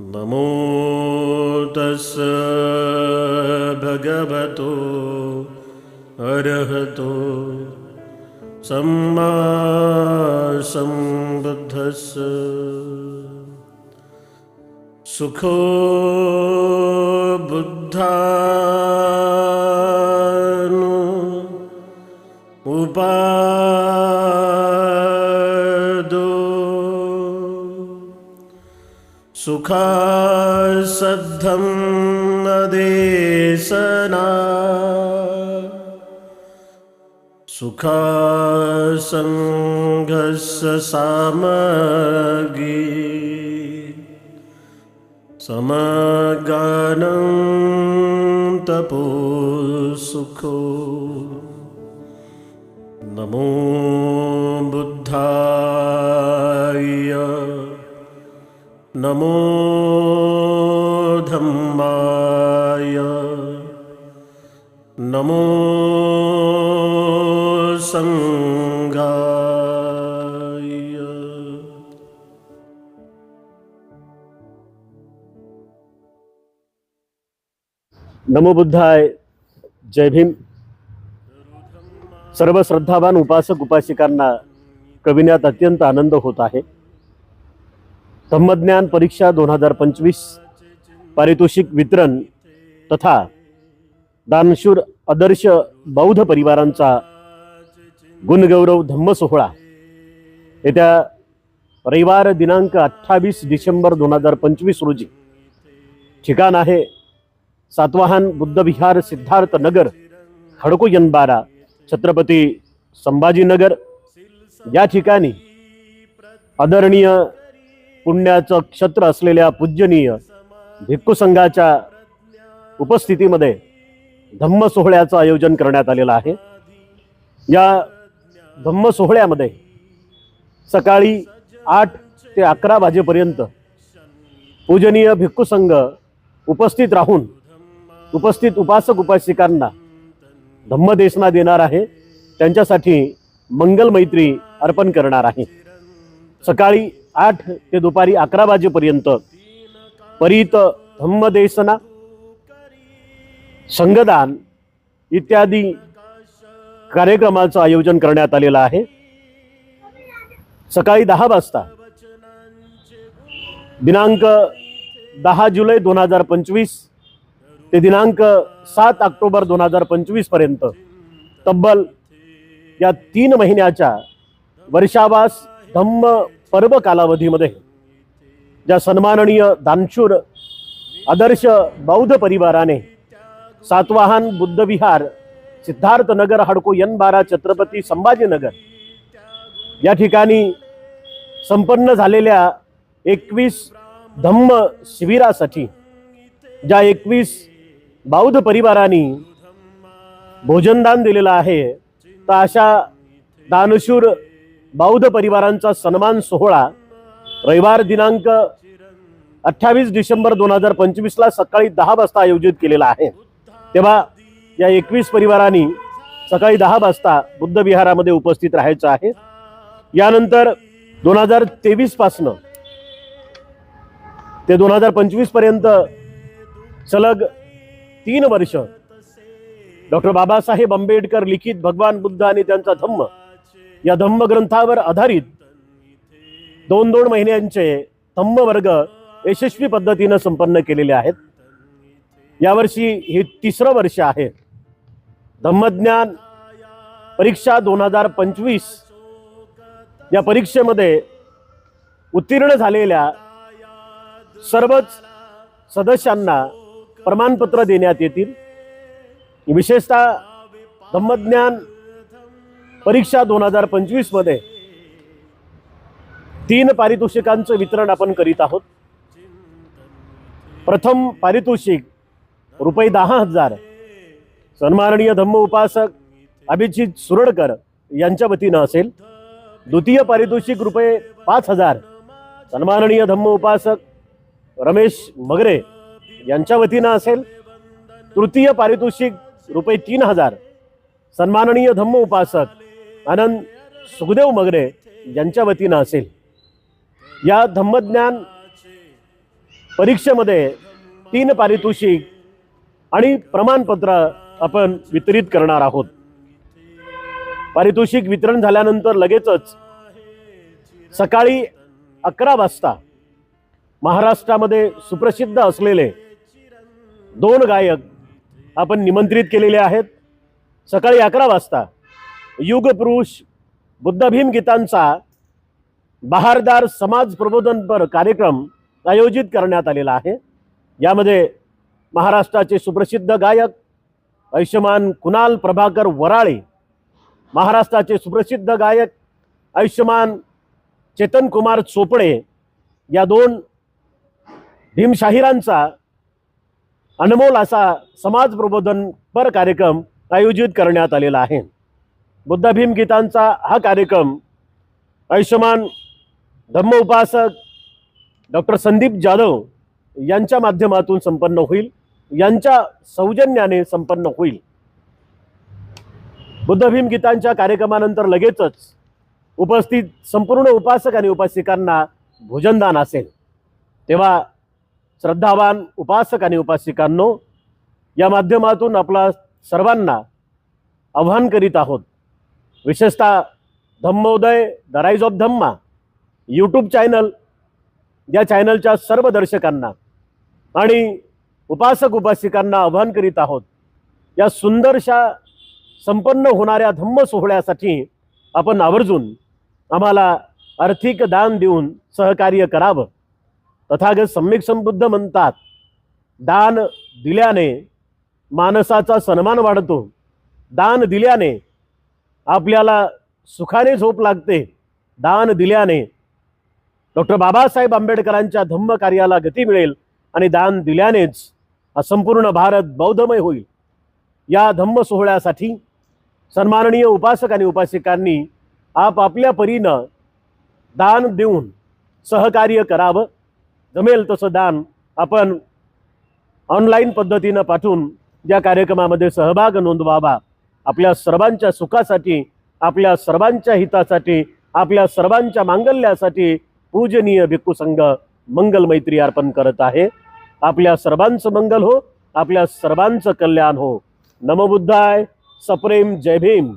नमो तस् भगवतो अरहतो सम्मा सम्बुद्धस्य सुखो बुद्धा सुखासद्धं नदेशना सुखासङ्घस्य सामगी समगानं तपो सुखो। नमो बुद्धाय नमो धम्माय। नमो सङ्गाय नमो बुद्धाय। जय भीम। सर्व श्रद्धावान उपासक उपासिकांना कविण्यात अत्यंत आनंद होत आहे. धम्मज्ञान परीक्षा दोन हजार पंचवीस पारितोषिक वितरण तथा दानशूर आदर्श बौद्ध परिवारांचा गुणगौरव धम्म सोहळा येत्या रविवार दिनांक अठ्ठावीस डिसेंबर दोन हजार पंचवीस रोजी ठिकाण आहे सातवाहन बुद्धविहार सिद्धार्थ नगर खडको यनबारा छत्रपती संभाजीनगर. या ठिकाणी आदरणीय पुण्याचं क्षत्र असलेल्या पूजनीय भिक्खू संघाच्या उपस्थितीमध्ये धम्म सोहळ्याचं आयोजन करण्यात आलेलं आहे. या धम्म सोहळ्यामध्ये सकाळी आठ ते अकरा वाजेपर्यंत पूजनीय भिक्खू संघ उपस्थित राहून उपस्थित उपासक उपासिकांना धम्मदेशना देणार आहे. त्यांच्यासाठी मंगल मैत्री अर्पण करणार आहे. सकाळी आठ ते दुपारी अकरा वाजेपर्यंत परीत धम्मदेसना संगदान इत्यादी कार्यक्रमाचं आयोजन करण्यात आलेलं आहे. सकाळी दहा वाजता दिनांक दहा जुलै दोन हजार पंचवीस ते दिनांक सात ऑक्टोबर दोन हजार पंचवीसपर्यंत तब्बल या तीन महिन्याच्या वर्षावास धम्म पर्व कालावधीमध्ये. ज्या सन्माननीय दानशूर आदर्श बौद्ध परिवाराने सातवाहन बुद्धविहार सिद्धार्थनगर हडको यन बारा छत्रपती संभाजीनगर या ठिकाणी संपन्न झालेल्या एकवीस धम्म शिबिरासाठी ज्या एकवीस बौद्ध परिवारांनी भोजनदान दिलेलं आहे तर अशा दानशूर बौद्ध परिवारांचा सन्मान सोहळा रविवार दिनांक अठ्ठावीस डिसेंबर दोन हजार पंचवीसला सकाळी दहा वाजता आयोजित केलेला आहे. तेव्हा या एकवीस परिवारांनी सकाळी दहा वाजता बुद्ध विहारामध्ये उपस्थित राहायचं आहे. यानंतर दोन हजार तेवीसपासनं ते दोन हजार पंचवीसपर्यंत सलग तीन वर्ष डॉक्टर बाबासाहेब आंबेडकर लिखित भगवान बुद्ध आणि त्यांचा धम्म या धम्म ग्रंथावर आधारित दोन दोन महिन्यांचे धम्म वर्ग यशस्वी पद्धतीनं संपन्न केलेले आहेत. यावर्षी हे तिसरं वर्ष आहे. धम्मज्ञान परीक्षा दोन हजार पंचवीस या परीक्षेमध्ये उत्तीर्ण झालेल्या सर्वच सदस्यांना प्रमाणपत्र देण्यात येतील. विशेषतः धम्मज्ञान परीक्षा दोन हजार पंचवीसमध्ये तीन पारितोषिकांचं वितरण आपण करीत आहोत. प्रथम पारितोषिक रुपये दहा हजार. सन्माननीय धम्म उपासक अभिजित सुरडकर यांच्या वतीनं असेल. द्वितीय पारितोषिक रुपये पाच हजार. सन्माननीय धम्म उपासक रमेश मगरे यांच्या वतीनं असेल. तृतीय पारितोषिक रुपये तीन हजार. सन्माननीय धम्म उपासक आनंद सुखदेव मगरे यांच्या वतीनं असेल. या धम्मज्ञान परीक्षेमध्ये तीन पारितोषिक आणि प्रमाणपत्र आपण वितरित करणार आहोत. पारितोषिक वितरण झाल्यानंतर लगेचच सकाळी अकरा वाजता महाराष्ट्रामध्ये सुप्रसिद्ध असलेले दोन गायक आपण निमंत्रित केलेले आहेत. सकाळी अकरा वाजता युगपुरुष बुद्धभीम गीतांचा बहारदार समाज प्रबोधनपर कार्यक्रम आयोजित करण्यात आलेला आहे. यामध्ये महाराष्ट्राचे सुप्रसिद्ध गायक आयुष्यमान कुणाल प्रभाकर वराळे महाराष्ट्राचे सुप्रसिद्ध गायक आयुष्यमान चेतन कुमार चोपडे या दोन भीमशाहिरांचा अनमोल असा समाज प्रबोधनपर कार्यक्रम आयोजित करण्यात आलेला आहे. बुद्ध भीम गीतांचा हा कार्यक्रम आयुष्यमान धम्म उपासक डॉक्टर संदीप जाधव यांच्या माध्यमातून संपन्न होईल. यांच्या सौजन्याने संपन्न होईल. बुद्ध भीम गीतांच्या कार्यक्रमानंतर लगेचच उपस्थित संपूर्ण उपासक आणि उपासिकांना भोजनदान असेल. तेव्हा श्रद्धावान उपासक आणि उपासिकांनो या माध्यमातून आपला सर्वांना आव्हान करीत आहोत. विशेषतः Dhammodaya the rise of Dhamma YouTube channel या चॅनलच्या सर्व दर्शकांना आणि उपासक उपासिकांना आव्हान करीत आहोत. या सुंदरशा संपन्न होणाऱ्या धम्म सोहळ्यासाठी आपण आवर्जून आम्हाला आर्थिक दान देऊन सहकार्य करावं. तथागत सम्यक संबुद्ध म्हणतात दान दिल्याने माणसाचा सन्मान वाढतो. दान दिल्याने आपल्याला सुखाने झोप लागते दान दिल्याने. डॉक्टर बाबासाहेब आंबेडकरांच्या धम्म कार्याला गती मिळेल आणि दान दिल्यानेच हा संपूर्ण भारत बौद्धमय होईल. या धम्म सोहळ्यासाठी सन्माननीय उपासक आणि उपासिकांनी आपापल्या परीनं दान देऊन सहकार्य करावं. जमेल तसं दान आपण ऑनलाईन पद्धतीनं पाठवून या कार्यक्रमामध्ये सहभाग नोंदवावा. आपल्या सर्वांच्या सुखासाठी आपल्या सर्वांच्या हितासाठी आपल्या सर्वांच्या मांगल्यासाठी पूजनीय भिक्खू संघ मंगल मैत्री अर्पण करत आहे. आपल्या सर्वांचं मंगल हो आपल्या सर्वांचं कल्याण हो. नमबुद्धाय सप्रेम जय भीम.